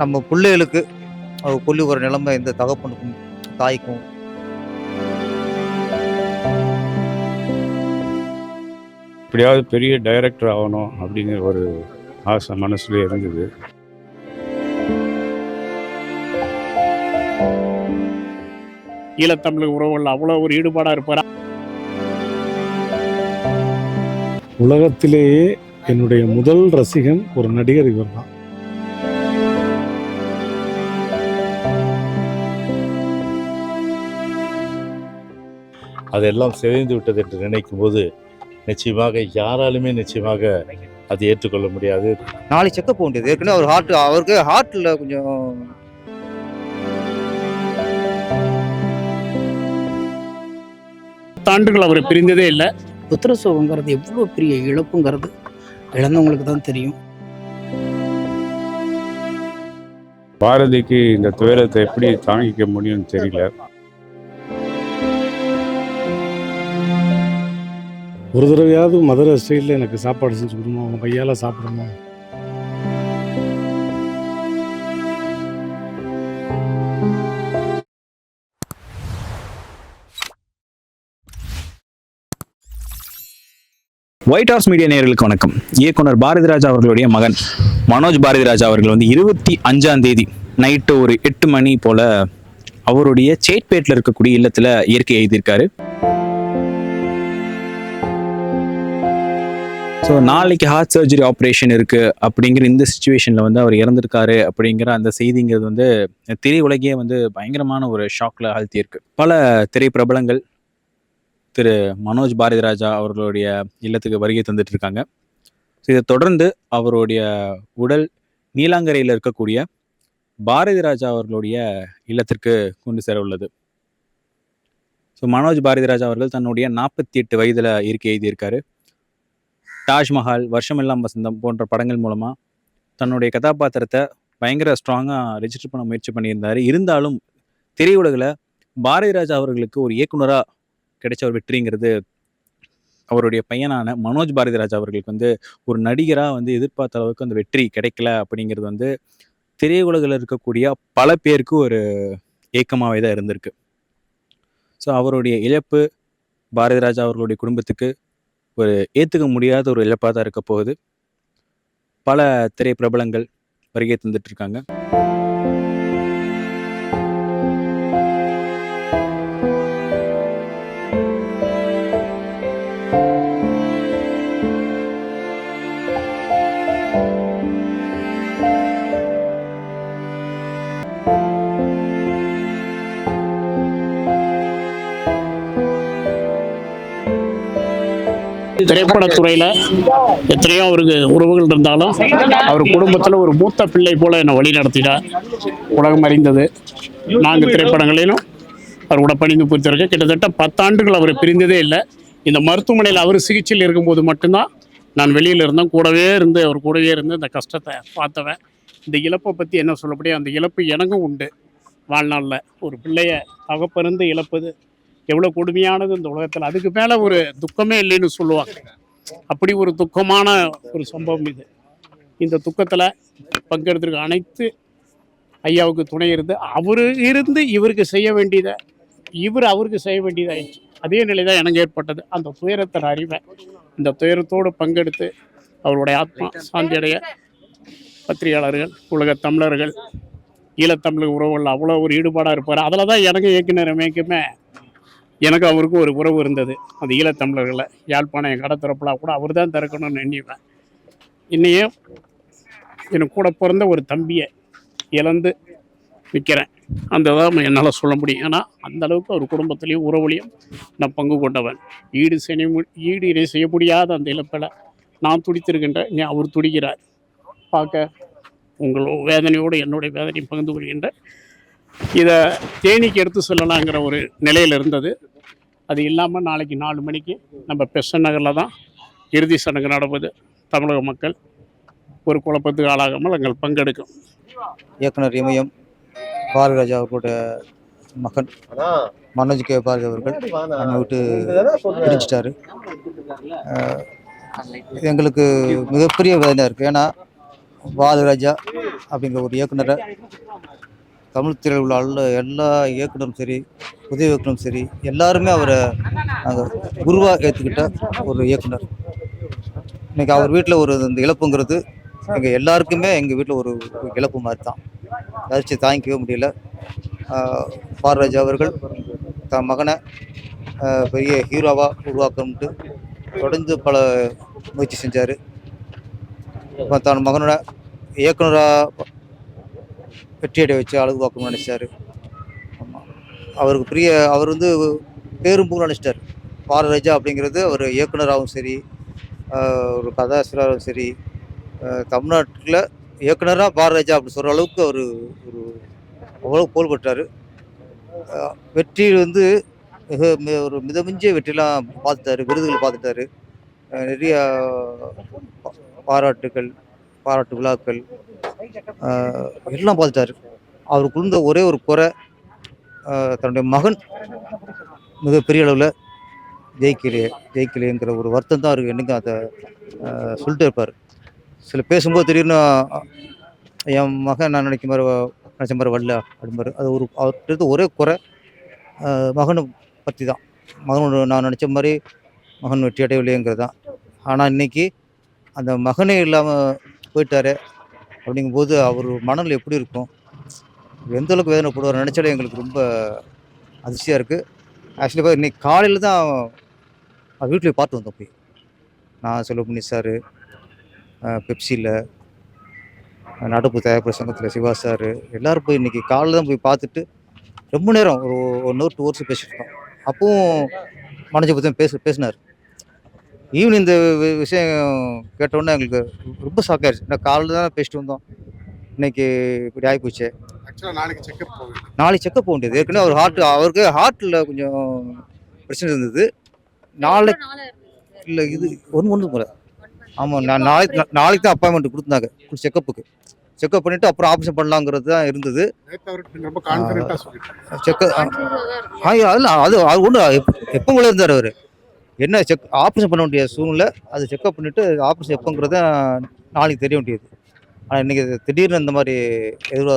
நம்ம பிள்ளைகளுக்கு அவர் கொல்லி ஒரு நிலைமை இந்த தகப்பனுக்கும் தாய்க்கும். எப்படியாவது பெரிய டைரக்டர் ஆகணும் அப்படிங்கிற ஒரு ஆசை மனசுல இருந்தது. ஈழத்தமிழ் உறவுகள் அவ்வளோ ஒரு ஈடுபாடாக இருப்பார்? உலகத்திலேயே என்னுடைய முதல் ரசிகன் ஒரு நடிகர் இவர் தான் அதெல்லாம் சிதைந்து விட்டது என்று நினைக்கும் போது நிச்சயமாக யாராலுமே நிச்சயமாக அதை ஏற்றுக்கொள்ள முடியாது. நாளைக்கு செக்கப் போக வேண்டியது ஏற்கனவே அவர் ஹார்ட் அவருக்கு ஹார்ட்டில் கொஞ்சம் பத்தாண்டுகள் அவர் பிரிந்ததே இல்லை. புத்திர சோகங்கிறது எவ்வளோ பெரிய இழப்புங்கிறது இழந்தவங்களுக்கு தான் தெரியும். பாரதிக்கு இந்த துயரத்தை எப்படி தாங்கிக்க முடியும்னு தெரியல. ஒரு தடவையாவது மதுரை ஸ்டைலில் எனக்கு சாப்பாடு செஞ்சு கொடுமா உங்கள் கையால் சாப்பிடணும் ஒயிட் ஹவுஸ் மீடியா நேர்களுக்கு வணக்கம். இயக்குனர் பாரதிராஜா அவர்களுடைய மகன் மனோஜ் பாரதிராஜா அவர்கள் வந்து இருபத்தி அஞ்சாம் தேதி நைட்டு ஒரு எட்டு மணி போல அவருடைய சேட்பேட்டில் இருக்கக்கூடிய இல்லத்தில் இயற்கை எழுதியிருக்காரு. ஸோ நாளைக்கு ஹார்ட் சர்ஜரி ஆப்ரேஷன் இருக்கு அப்படிங்கிற இந்த சுச்சுவேஷனில் வந்து அவர் இறந்திருக்காரு அப்படிங்கிற அந்த செய்திங்கிறது வந்து திரையுலகையே வந்து பயங்கரமான ஒரு ஷாக்ல ஆழ்த்தியிருக்கு. பல திரைப்பிரபலங்கள் திரு மனோஜ் பாரதிராஜா அவர்களுடைய இல்லத்துக்கு வருகை தந்துட்டு இருக்காங்க ஸோ இதை தொடர்ந்து அவருடைய உடல் நீலாங்கரையில் இருக்கக்கூடிய பாரதிராஜா அவர்களுடைய இல்லத்திற்கு கொண்டு சேர உள்ளது. ஸோ மனோஜ் பாரதிராஜா அவர்கள் தன்னுடைய நாற்பத்தி எட்டு வயதில் இருக்க எழுதியிருக்காரு தாஜ்மஹால் வருஷமெல்லாம் வசந்தம் போன்ற படங்கள் மூலமாக தன்னுடைய கதாபாத்திரத்தை பயங்கர ஸ்ட்ராங்காக ரெஜிஸ்டர் பண்ண முயற்சி பண்ணியிருந்தார். இருந்தாலும் திரையுலகில் பாரதி ராஜா அவர்களுக்கு ஒரு இயக்குனராக கிடைச்ச ஒரு வெற்றிங்கிறது அவருடைய பையனான மனோஜ் பாரதிராஜா அவர்களுக்கு வந்து ஒரு நடிகராக வந்து எதிர்பார்த்த அளவுக்கு அந்த வெற்றி கிடைக்கல அப்படிங்கிறது வந்து திரையுலகில் இருக்கக்கூடிய பல பேருக்கு ஒரு ஏக்கமாகவே தான் இருந்திருக்கு. ஸோ அவருடைய இழப்பு பாரதிராஜா அவர்களுடைய குடும்பத்துக்கு ஒரு ஏற்றுக்க முடியாத ஒரு இழப்பாக தான் இருக்க போகுது. பல திரைப்பிரபலங்கள் வருகை தந்துட்டு திரைப்படத்துறையில் எத்தனையோ அவருக்கு உறவுகள் இருந்தாலும் அவர் குடும்பத்தில் ஒரு மூத்த பிள்ளை போல என்னை வழி நடத்தினார் உலகம் அறிந்தது. நான்கு திரைப்படங்களிலும் அவர் பணிந்து பூத்திருக்க கிட்டத்தட்ட பத்தாண்டுகள் அவர் பிரிந்ததே இல்லை. இந்த மருத்துவமனையில் அவர் சிகிச்சையில் இருக்கும்போது மட்டும்தான் நான் வெளியில் இருந்தேன். கூடவே இருந்து அவர் கூடவே இருந்து இந்த கஷ்டத்தை பார்த்தவன். இந்த இழப்பை பற்றி என்ன சொல்லப்படியோ அந்த இழப்பு எனக்கும் உண்டு. வாழ்நாளில் ஒரு பிள்ளைய தகப்பருந்து இழப்பது எவ்வளோ கொடுமையானது இந்த உலகத்தில். அதுக்கு மேலே ஒரு துக்கமே இல்லைன்னு சொல்லுவாங்க. அப்படி ஒரு துக்கமான ஒரு சம்பவம் இது. இந்த துக்கத்தில் பங்கெடுத்துருக்க அனைத்து ஐயாவுக்கு துணை இருந்து அவர் இருந்து இவருக்கு செய்ய வேண்டியதை இவர் அவருக்கு செய்ய வேண்டியதாயிடுச்சு. அதே நிலை தான் எனக்கு ஏற்பட்டது. அந்த துயரத்தை அறிவை இந்த துயரத்தோடு பங்கெடுத்து அவருடைய ஆத்மா சாந்தியடைய பத்திரிகையாளர்கள் உலக தமிழர்கள் ஈழத்தமிழ் உறவுகள் அவ்வளோ ஒரு ஈடுபாடாக இருப்பார். அதில் தான் எனக்கு இயக்குனர் அமைக்குமே எனக்கு அவருக்கும் ஒரு உறவு இருந்தது. அந்த ஈழத்தமிழர்களில் யாழ்ப்பாணம் என் கடை கடத்திறப்புலா கூட அவர் தான் திறக்கணும்னு எண்ணிவேன் இன்னையும் எனக்கு கூட பிறந்த ஒரு தம்பியை இழந்து நிற்கிறேன் அந்த தான் என்னால் சொல்ல முடியும். ஏன்னா அந்தளவுக்கு அவர் குடும்பத்துலேயும் உறவுலையும் நான் பங்கு கொண்டவன். ஈடு செய்ய ஈடு இணை செய்ய முடியாத அந்த இழப்பில் நான் துடித்திருக்கின்ற நீ அவர் துடிக்கிறார். பார்க்க உங்கள் வேதனையோடு என்னுடைய வேதனையும் பகிர்ந்து கொள்கின்ற இதை தேனிக்கு எடுத்து சொல்லலாங்கிற ஒரு நிலையில் இருந்தது. அது இல்லாமல் நாளைக்கு நாலு மணிக்கு நம்ம பெசன் நகரில் தான் இறுதி சடங்கு நடப்பது. தமிழக மக்கள் ஒரு குழப்பத்துக்கு ஆளாகாமல் எங்கள் பங்கெடுக்கும். இயக்குனர் இமயம் பாரதிராஜா அவர்களுடைய மகன் மனோஜ் கே பாரதி அவர்கள் நம்ம விட்டு பிரிஞ்சிட்டாரு. எங்களுக்கு மிகப்பெரிய வேதனையாக இருக்குது ஏன்னா பாரதிராஜா அப்படிங்கிற ஒரு இயக்குனரை தமிழ் திரையில் உள்ள அல்ல எல்லா இயக்குனரும் சரி உதவி இயக்குனரும் சரி எல்லாருமே அவரை நாங்கள் குருவாக ஏற்றுக்கிட்ட ஒரு இயக்குனர். இன்றைக்கி அவர் வீட்டில் ஒரு இந்த இழப்புங்கிறது எங்கள் எல்லாருக்குமே எங்கள் வீட்டில் ஒரு இழப்பு மாதிரி தான் அதாச்சும் தாங்கிக்கவே முடியல. பாரராஜ் அவர்கள் தன் மகனை பெரிய ஹீரோவாக உருவாக்கணும்ட்டு தொடர்ந்து பல முயற்சி செஞ்சார். இப்போ தன் மகனோட இயக்குனராக வெற்றியடை வச்சு அழகு பார்க்கணும்னு நினச்சார் ஆமாம் அவருக்கு பெரிய அவர் வந்து பேரும் பூ. நினச்சிட்டார் பாரராஜா அப்படிங்கிறது அவர் இயக்குனராகவும் சரி ஒரு கதாசிரியராகவும் சரி தமிழ்நாட்டில் இயக்குனராக பாரராஜா அப்படின்னு சொல்கிற அளவுக்கு அவர் ஒரு அவ்வளோ புகழ்பெற்றார் பெற்றார். வெற்றி வந்து மிக ஒரு மிதமிஞ்சிய வெற்றிலாம் பார்த்துட்டாரு விருதுகள் பார்த்துட்டாரு. நிறைய பாராட்டுகள் பாராட்டு விழாக்கள் எல்லாம் பார்த்துட்டாரு அவருக்கு இருந்த ஒரே ஒரு குறை தன்னுடைய மகன் மிகப்பெரிய அளவில் ஜெயிக்கலையே ஜெயிக்கலையேங்கிற ஒரு வருத்தம் தான் அவருக்கு என்னைக்கும் அதை சொல்லிட்டு இருப்பார். சில பேசும்போது திடீர்னு என் மகன் நான் நினைக்க மாதிரி நினைச்ச மாதிரி வரல அப்படிம்பாரு. அது ஒரு அவர்கிட்ட ஒரே குறை மகனை பற்றி தான். மகனோட நான் நினச்ச மாதிரி மகன் வெற்றி அடையவில்லைங்கிறது தான். ஆனால் இன்னைக்கு அந்த மகனே இல்லாமல் போயிட்டாரு அப்படிங்கும்போது அவர் மனநிலை எப்படி இருக்கும்? எந்த அளவுக்கு வேதனைப்படுவார் நினச்சாலே எங்களுக்கு ரொம்ப அதிர்ச்சியாக இருக்குது ஆக்சுவலி இன்னைக்கு காலையில் தான் அவர் வீட்டில் பார்த்து வந்தோம் போய் நான் செல்வமணி சார் பெப்சியில் நடப்பு தயாரிப்பு சங்கத்தில் சிவா சார் எல்லோரும் போய் இன்றைக்கி காலையில் தான் போய் பார்த்துட்டு ரொம்ப நேரம் ஒரு ஒன் ஹவர் டூ ஹவர்ஸ் பேசிட்டு இருக்கோம் அப்பவும் மனோஜை பற்றி பேச பேசினார். ஈவினிங் இந்த வி- விஷயம் கேட்டோன்னே எங்களுக்கு ரொம்ப ஷாக் ஆயிடுச்சு நான் காலையில் தான் பேசிட்டு வந்தோம். இன்னைக்கு இப்படி ஆகிப்போச்சு ஆக்சுவலாக நாளைக்கு செக்அப் போவேன் நாளைக்கு செக்கப் போக வேண்டியது. ஏற்கனவே அவர் ஹார்ட் அவருக்கு ஹார்ட்டில் கொஞ்சம் பிரச்சனை இருந்தது. நாளைக்கு இல்லை இது ஒன்று ஒன்று போல. ஆமாம் நான் நாளைக்கு நாளைக்கு தான் அப்பாயின்மெண்ட் கொடுத்தாங்க. செக்கப்புக்கு செக்கப் பண்ணிவிட்டு அப்புறம் ஆப்ரேஷன் பண்ணலாங்கிறது தான் இருந்தது. ஆ அதில் அது அது ஒன்று எப்போ உள்ள இருந்தார் அவர். என்ன செக் ஆப்ரேஷன் பண்ண வேண்டிய சூழ்நிலை அது செக்கப் பண்ணிவிட்டு ஆப்ரேஷன் எப்போங்கிறத நாளைக்கு தெரிய வேண்டியது. ஆனால் இன்றைக்கி திடீர்னு இந்த மாதிரி எதிர்வா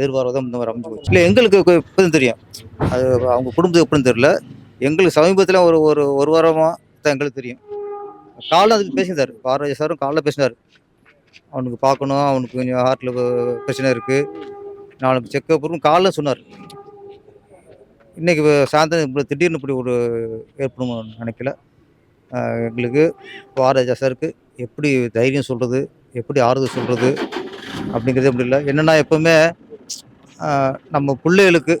எதிர்பாராதான் இந்த மாதிரி அமைஞ்சு போச்சு இல்லை எங்களுக்கு இப்போ தெரியும். அது அவங்க குடும்பத்துக்கு எப்படின்னு தெரியல. எங்களுக்கு சமீபத்தில் ஒரு ஒரு ஒரு வாரமாக தான் எங்களுக்கு தெரியும். காலைல அதுக்கு பேசியிருந்தார். பாரதி சாரும் காலைல பேசினார். அவனுக்கு பார்க்கணும் அவனுக்கு கொஞ்சம் ஹார்ட்டில் பிரச்சனை இருக்குது நாளைக்கு செக்கப் காலைல சொன்னார். இன்றைக்கி சாயந்தரம் இப்படி திடீர்னு இப்படி ஒரு ஏற்படும் நினைக்கல. எங்களுக்கு பாரதிராஜா சாருக்கு எப்படி தைரியம் சொல்கிறது எப்படி ஆறுதல் சொல்கிறது அப்படிங்கிறது அப்படி இல்லை என்னென்னா எப்போவுமே நம்ம பிள்ளைகளுக்கு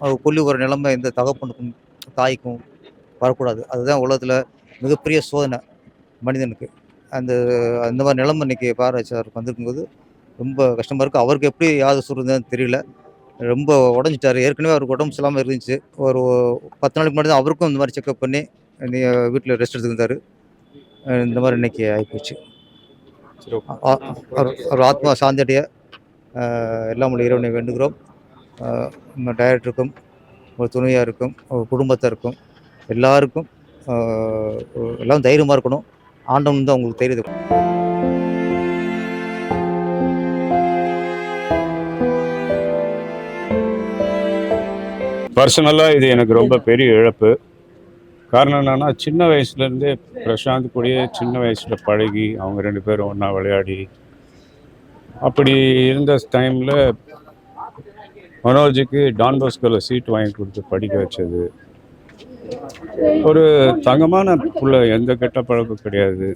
அவங்க கொல்லி வர நிலைமை இந்த தகப்பனுக்கும் தாய்க்கும் வரக்கூடாது. அதுதான் உலகத்தில் மிகப்பெரிய சோதனை மனிதனுக்கு. அந்த அந்த மாதிரி நிலைமை இன்னைக்கு பாரதிராஜா சாருக்கு வந்திருக்கும்போது ரொம்ப கஷ்டமாக இருக்குது அவருக்கு எப்படி யாரு சொல்கிறதுன்னு தெரியல. ரொம்ப உடஞ்சிட்டாரு. ஏற்கனவே அவருக்கு உடம்பு சரியில்லாமல் இருந்துச்சு. ஒரு பத்து நாளைக்கு முன்னாடி தான் அவருக்கும் இந்த மாதிரி செக்அப் பண்ணி நீ வீட்டில் ரெஸ்ட் எடுத்துருந்தாரு இந்த மாதிரி இன்னைக்கு ஆகிப்போச்சு அவர் ஆத்மா சாந்தியடைய எல்லாம் உள்ள இறைவனை வேண்டுகிறோம். டைரக்டருக்கும் ஒரு துணையாக இருக்கும் ஒரு குடும்பத்தாருக்கும் எல்லாருக்கும் எல்லாம் தைரியமாக இருக்கணும். ஆண்டவன் தான் உங்களுக்கு தைரியத்தை பர்சனலாக இது எனக்கு ரொம்ப பெரிய இழப்பு. காரணம் என்னன்னா சின்ன வயசுலேருந்தே பிரசாந்த் கூடயே சின்ன வயசில் பழகி அவங்க ரெண்டு பேரும் ஒன்றா விளையாடி அப்படி இருந்த டைமில் மனோஜுக்கு டான் பாஸ்கோவில் சீட் வாங்கி கொடுத்து படிக்க வச்சது. ஒரு தங்கமான புள்ள எந்த கெட்ட பழக்கம் கிடையாது.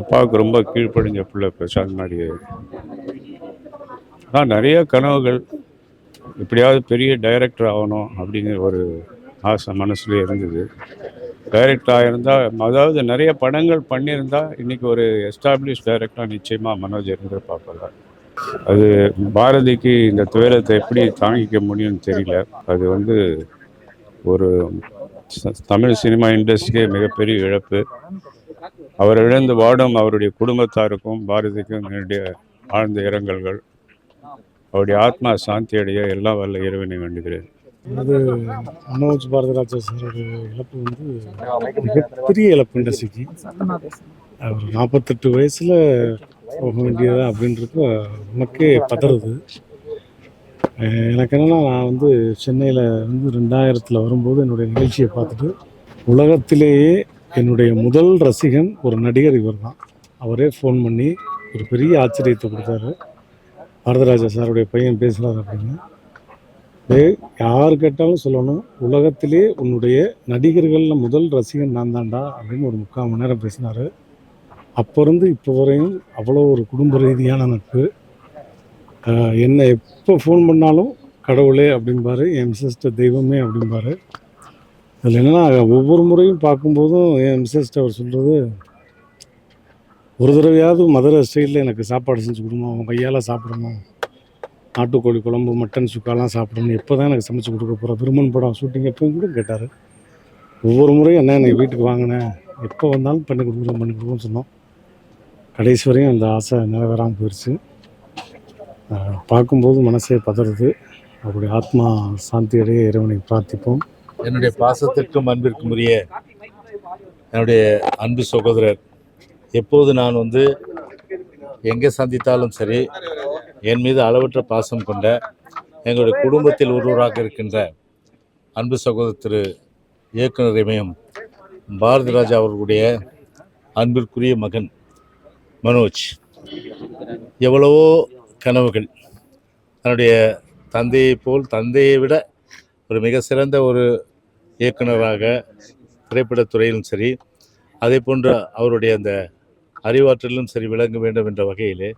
அப்பாவுக்கு ரொம்ப கீழ்ப்படிஞ்ச பிள்ளை பிரசாந்த் மாதிரியே ஆனால் நிறைய கனவுகள் எப்படியாவது பெரிய டைரக்டர் ஆகணும் அப்படிங்கிற ஒரு ஆசை மனசுல இருந்தது. டைரக்டர் ஆகியிருந்தால் அதாவது நிறைய படங்கள் பண்ணியிருந்தால் இன்றைக்கி ஒரு எஸ்டாப்ளிஷ் டைரக்டராக நிச்சயமாக மனோஜ் இருந்து பார்ப்பதா. அது பாரதிக்கு இந்த துயரத்தை எப்படி தாங்கிக்க முடியும்னு தெரியல. அது வந்து ஒரு தமிழ் சினிமா இண்டஸ்ட்ரிக்கே மிகப்பெரிய இழப்பு. அவர் இழந்து வாடும் அவருடைய குடும்பத்தாருக்கும் பாரதிக்கும் என்னுடைய ஆழ்ந்த இரங்கல்கள். அவருடைய ஆத்மா சாந்தி அடைய எல்லா வல்ல இறைவனை வேண்டுகிறேன். அது மனோஜ் பாரதராஜா சாரோட இழப்பு வந்து மிகப்பெரிய இழப்பு இண்டஸ்ட்ரிக்கு அவர் நாற்பத்தெட்டு வயசில் போக வேண்டியதா அப்படின்றது நமக்கே பதறுது. எனக்கு என்னென்னா நான் வந்து சென்னையில் வந்து ரெண்டாயிரத்தில் வரும்போது என்னுடைய நிகழ்ச்சியை பார்த்துட்டு உலகத்திலேயே என்னுடைய முதல் ரசிகன் ஒரு நடிகர் இவர் தான் அவரே ஃபோன் பண்ணி ஒரு பெரிய ஆச்சரியத்தை கொடுத்தாரு. வரதராஜா சாருடைய பையன் பேசுகிறார் அப்படின்னு. டேய் யார் கேட்டாலும் சொல்லணும். உலகத்திலே உன்னுடைய நடிகர்களில் முதல் ரசிகன் நான் தான்டா அப்படின்னு ஒரு முக்கால் மணி நேரம் பேசினார். அப்போ இருந்து இப்போ வரையும் அவ்வளோ ஒரு குடும்ப ரீதியான நட்பு. என்னை எப்போ ஃபோன் பண்ணாலும் கடவுளே அப்படின்பாரு என் மிஸ்ஸஸ்ட தெய்வமே அப்படின்பாரு அதில் என்னென்னா ஒவ்வொரு முறையும் பார்க்கும்போதும் என் மிஸ்ஸஸ்ட அவர் சொல்கிறது ஒரு தடவையாவது மதுரை ஸ்டைலில் எனக்கு சாப்பாடு செஞ்சு கொடுமா உன் கையால் சாப்பிடணும் நாட்டுக்கோழி குழம்பு மட்டன் சுக்காலாம் சாப்பிடணும் எப்போ தான் எனக்கு சமைச்சு கொடுக்க போகிற விருமன் படம் ஷூட்டிங் எப்பவும் கூட கேட்டார். ஒவ்வொரு முறையும் என்ன எனக்கு வீட்டுக்கு வாங்கினேன் எப்போ வந்தாலும் பண்ணி கொடுக்குறோம் பண்ணி கொடுக்குறோம்னு சொன்னோம். கடைசி வரையும் அந்த ஆசை நிறைவேறாமல் போயிடுச்சு பார்க்கும்போது மனசே பதறுது. அவருடைய ஆத்மா சாந்தியடைய இறைவனை பிரார்த்திப்போம். என்னுடைய பாசத்திற்கும் அன்பிற்கும் உரிய என்னுடைய அன்பு சகோதரர் எப்போது நான் வந்து எங்கே சந்தித்தாலும் சரி என் மீது அளவற்ற பாசம் கொண்ட எங்களுடைய குடும்பத்தில் ஒருவராக இருக்கின்ற அன்பு சகோதரர் திரு இயக்குனர் இமயம் பாரதி ராஜா அவர்களுடைய அன்பிற்குரிய மகன் மனோஜ். எவ்வளவோ கனவுகள். தன்னுடைய தந்தையை போல் தந்தையை விட ஒரு மிக சிறந்த ஒரு இயக்குனராக திரைப்படத்துறையிலும் சரி அதே போன்று அவருடைய அந்த அறிவாற்றலும் சரி விளங்க வேண்டும் என்ற வகையிலே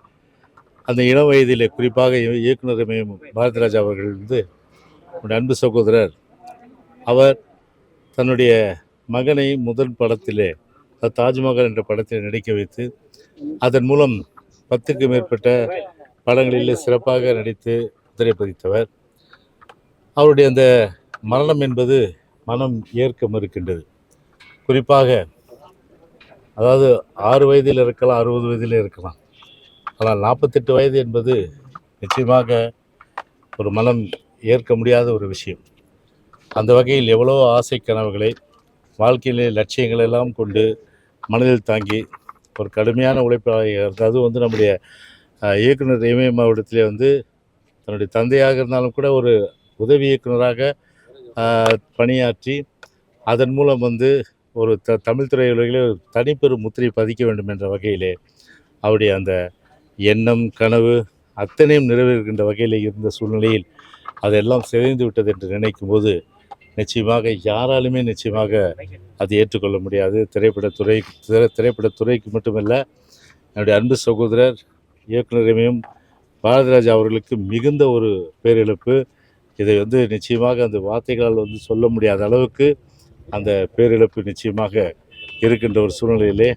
அந்த இளம் வயதிலே குறிப்பாக இயக்குனர் பாரதிராஜா அவர்கள் வந்து என்னுடைய அன்பு சகோதரர். அவர் தன்னுடைய மகனை முதல் படத்திலே தாஜ்மஹால் என்ற படத்தில் நடிக்க வைத்து அதன் மூலம் பத்துக்கு மேற்பட்ட படங்களிலே சிறப்பாக நடித்து திரைப்பதித்தவர் அவருடைய அந்த மரணம் என்பது மனம் ஏற்க மறுக்கின்றது. குறிப்பாக அதாவது ஆறு வயதில் இருக்கலாம் அறுபது வயதில் இருக்கலாம். ஆனால் நாற்பத்தெட்டு வயது என்பது நிச்சயமாக ஒரு மனம் ஏற்க முடியாத ஒரு விஷயம். அந்த வகையில் எவ்வளோ ஆசை கனவுகளை வாழ்க்கையிலே லட்சியங்களை எல்லாம் கொண்டு மனதில் தாங்கி ஒரு கடுமையான உழைப்பாக அது வந்து நம்முடைய இயக்குனர் இமயம் மாவட்டத்திலே வந்து தன்னுடைய தந்தையாக இருந்தாலும் கூட ஒரு உதவி இயக்குனராக பணியாற்றி அதன் மூலம் வந்து ஒரு த தமிழ் திரையுலகிலே ஒரு தனிப்பெரும் முத்திரை பதிக்க வேண்டும் என்ற வகையிலே அவருடைய அந்த எண்ணம் கனவு அத்தனையும் நிறைவேறுகின்ற வகையில் இருந்த சூழ்நிலையில் அதெல்லாம் சிதைந்து விட்டது என்று நினைக்கும் போது நிச்சயமாக யாராலுமே நிச்சயமாக அது ஏற்றுக்கொள்ள முடியாது. திரைப்படத்துறை திரை திரைப்படத்துறைக்கு மட்டுமல்ல என்னுடைய அன்பு சகோதரர் இயக்குநரையும் பாரதிராஜா அவர்களுக்கு மிகுந்த ஒரு பேரிழப்பு. இதை வந்து நிச்சயமாக அந்த வார்த்தைகளால் வந்து சொல்ல முடியாத அளவுக்கு அந்த பேரிழப்பு நிச்சயமாக இருக்கின்ற ஒரு சூழ்நிலையிலே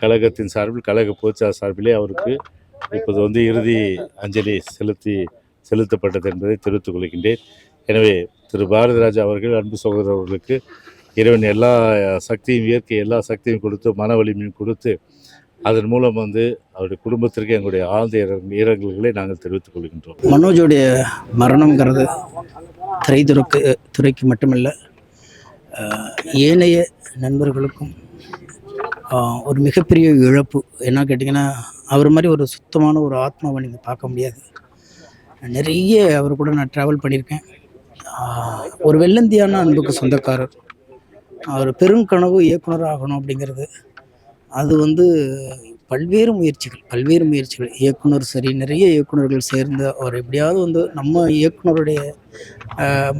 கழகத்தின் சார்பில் கழக பொதுச்சார் சார்பிலே அவருக்கு இப்போது வந்து இறுதி அஞ்சலி செலுத்தி செலுத்தப்பட்டது என்பதை தெரிவித்துக் கொள்கின்றேன். எனவே திரு. பாரதிராஜா அவர்கள் அன்பு சகோதரர் அவர்களுக்கு இறைவன் எல்லா சக்தியும் இயற்கை எல்லா சக்தியும் கொடுத்து மன வலிமையும் கொடுத்து அதன் மூலம் வந்து அவருடைய குடும்பத்திற்கு எங்களுடைய ஆழ்ந்த இரங்கல் இரங்கல்களை நாங்கள் தெரிவித்துக் கொள்கின்றோம். மனோஜுடைய மரணம்ங்கிறது திரைத்துறைக்கு துறைக்கு மட்டுமில்லை ஏனைய நண்பர்களுக்கும் ஒரு மிகப்பெரிய இழப்பு. என்ன கேட்டிங்கன்னா அவர் மாதிரி ஒரு சுத்தமான ஒரு ஆத்மாவை நீங்கள் பார்க்க முடியாது. நிறைய அவர் கூட நான் ட்ராவல் பண்ணியிருக்கேன். ஒரு வெள்ளந்தியான அன்புக்கு சொந்தக்காரர். அவர் பெருங்கனவு இயக்குனர் ஆகணும் அப்படிங்கிறது அது வந்து பல்வேறு முயற்சிகள் பல்வேறு முயற்சிகள். இயக்குனர் சரி நிறைய இயக்குனர்கள் சேர்ந்து அவர் எப்படியாவது வந்து நம்ம இயக்குனருடைய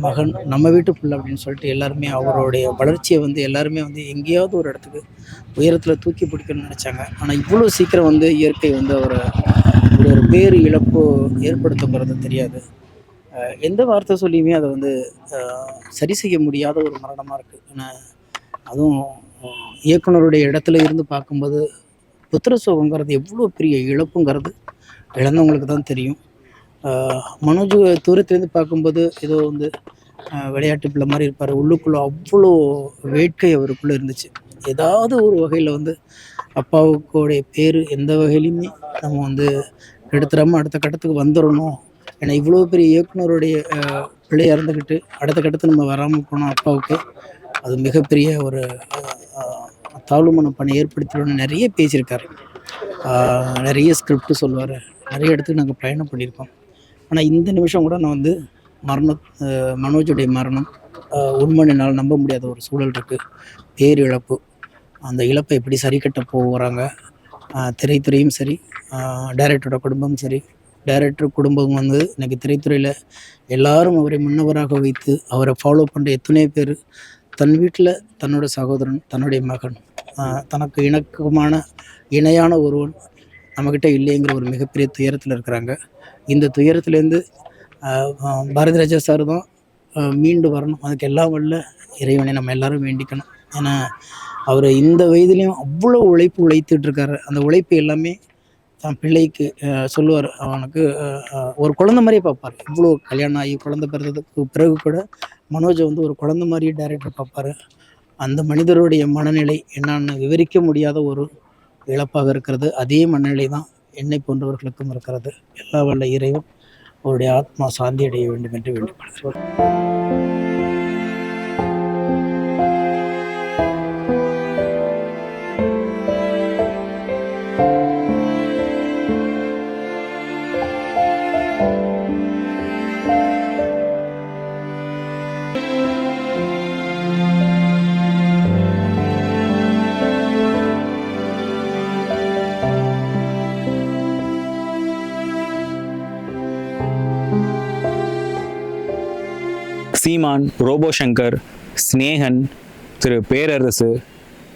மகன் நம்ம வீட்டு பிள்ளை அப்படின்னு சொல்லிட்டு எல்லாருமே அவருடைய வளர்ச்சியை வந்து எல்லாருமே வந்து எங்கேயாவது ஒரு இடத்துக்கு உயரத்தில் தூக்கி பிடிக்கணும்னு நினச்சாங்க. ஆனால் இவ்வளோ சீக்கிரம் வந்து இயற்கை வந்து அவரை இப்படி ஒரு பேர் இழப்பு ஏற்படுத்தப்படுறது தெரியாது. எந்த வார்த்தை சொல்லியுமே அதை வந்து சரி செய்ய முடியாத ஒரு மரணமாக இருக்குது ஏன்னா அதுவும் இயக்குனருடைய இடத்துல இருந்து பார்க்கும்போது புத்திர சோகங்கிறது எவ்வளோ பெரிய இழப்புங்கிறது இழந்தவங்களுக்கு தான் தெரியும். மனோஜ் தூரத்துலேருந்து பார்க்கும்போது ஏதோ வந்து விளையாட்டு பிள்ளை மாதிரி இருப்பார். உள்ளுக்குள்ளே அவ்வளோ வேட்கை அவருக்குள்ளே இருந்துச்சு. ஏதாவது ஒரு வகையில் வந்து அப்பாவுக்குடைய பேர் எந்த வகையிலையுமே நம்ம வந்து எடுத்துடாமல் அடுத்த கட்டத்துக்கு வந்துடணும் ஏன்னா இவ்வளோ பெரிய இயக்குனருடைய பிள்ளை இறந்துக்கிட்டு இருந்துக்கிட்டு அடுத்த கட்டத்துக்கு நம்ம வராமல் போனோம் அப்பாவுக்கு அது மிகப்பெரிய ஒரு தாழ்வு பணி ஏற்படுத்திடணும்னு நிறைய பேசியிருக்காரு. நிறைய ஸ்கிரிப்ட் சொல்லுவார். நிறைய இடத்துக்கு நாங்கள் பயணம் பண்ணியிருக்கோம். ஆனால் இந்த நிமிஷம் கூட நான் வந்து மரண மனோஜுடைய மரணம் ஆஹ் என்னால் நம்ப முடியாத ஒரு சூழல் இருக்குது பேரிழப்பு. அந்த இழப்பை எப்படி சரி கட்ட போகிறாங்க திரைத்துறையும் சரி டைரக்டரோட குடும்பமும் சரி. டைரக்டர் குடும்பம் வந்து இன்றைக்கி திரைத்துறையில் எல்லாரும் அவரை முன்னவராக வைத்து அவரை ஃபாலோ பண்ணுற எத்தனை பேர் தன் வீட்டில் தன்னோட சகோதரன் தன்னுடைய மகன் தனக்கு இணக்கமான இணையான ஒருவன் நம்மக்கிட்ட இல்லைங்கிற ஒரு மிகப்பெரிய துயரத்தில் இருக்கிறாங்க. இந்த துயரத்துலேருந்து பாரதிராஜா சார் தான் மீண்டு வரணும். அதுக்கு எல்லாம் வல்ல இறைவனை நம்ம எல்லாரும் வேண்டிக்கணும். ஏன்னா அவர் இந்த வயதுலேயும் அவ்வளோ உழைப்பு உழைத்துட்ருக்காரு அந்த உழைப்பு எல்லாமே தன் பிள்ளைக்கு சொல்லுவார். அவனுக்கு ஒரு குழந்தை மாதிரியே பார்ப்பார். இவ்வளோ கல்யாணம் ஆகி குழந்தை பிறந்ததுக்கு பிறகு கூட மனோஜை வந்து ஒரு குழந்தை மாதிரியே டேரக்டர் பார்ப்பாரு. அந்த மனிதருடைய மனநிலை என்னன்னு விவரிக்க முடியாத ஒரு இழப்பாக இருக்கிறது. அதே மனநிலை தான் என்னை போன்றவர்களுக்கும் இருக்கிறது. எல்லா வல்ல இறைவன் அவருடைய ஆத்மா சாந்தி அடைய வேண்டும் என்று வேண்டிக் சீமான் ரோபோ சங்கர் ஸ்னேகன் திரு பேரரசு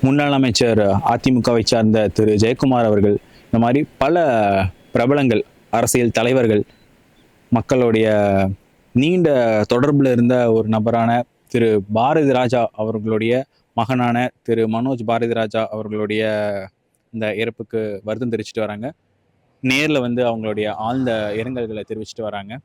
முன்னாள் அமைச்சர் அதிமுகவை சார்ந்த திரு ஜெயக்குமார் அவர்கள் இந்த மாதிரி பல பிரபலங்கள் அரசியல் தலைவர்கள் மக்களுடைய நீண்ட தொடர்பில் இருந்த ஒரு நபரான திரு பாரதி ராஜா அவர்களுடைய மகனான திரு மனோஜ் பாரதி ராஜா அவர்களுடைய இந்த இறப்புக்கு வருத்தம் தெரிவிச்சிட்டு வராங்க. நேரில் வந்து அவங்களுடைய ஆழ்ந்த இரங்கல்களை தெரிவிச்சிட்டு வராங்க.